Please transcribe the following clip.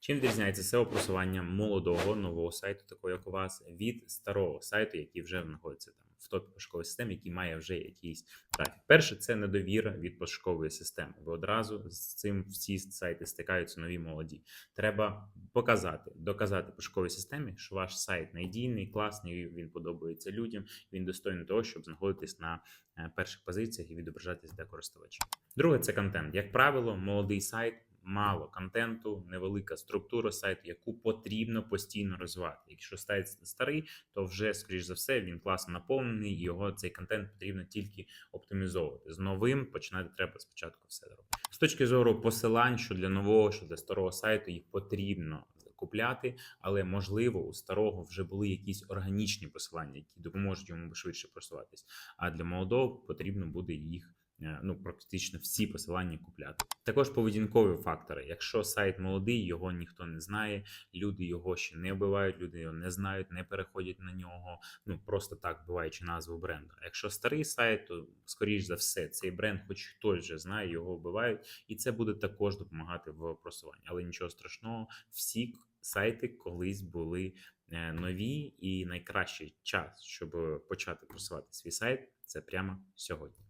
Чим відрізняється SEO просування молодого нового сайту, такого як у вас, від старого сайту, який вже знаходиться там в топі пошукової системи, який має вже якийсь трафік? Перше, це недовіра від пошукової системи. Ви одразу з цим всі сайти стикаються нові молоді. Треба показати, доказати пошуковій системі, що ваш сайт надійний, класний, він подобається людям, він достойний того, щоб знаходитись на е, перших позиціях і відображатись для користувачів. Друге, це контент. Як правило, молодий сайт. Мало контенту, невелика структура сайту, яку потрібно постійно розвивати. Якщо сайт старий, то вже, скоріш за все, він класно наповнений, його цей контент потрібно тільки оптимізовувати. З новим починати треба спочатку все робити. З точки зору посилань, що для нового, що для старого сайту, їх потрібно купляти, але можливо у старого вже були якісь органічні посилання, які допоможуть йому швидше просуватись. А для молодого потрібно буде їх. Е, Ну, практично всі посилання купляти. Також поведінкові фактори. Якщо сайт молодий, його ніхто не знає, люди його ще не вбивають, люди його не знають, не переходять на нього. Ну просто так вбиваючи назву бренду. Якщо старий сайт, то скоріш за все цей бренд, хоч хтось вже знає, його вбивають, і це буде також допомагати в просуванні. Але нічого страшного, всі сайти колись були е, нові, і найкращий час, щоб почати просувати свій сайт, це прямо сьогодні.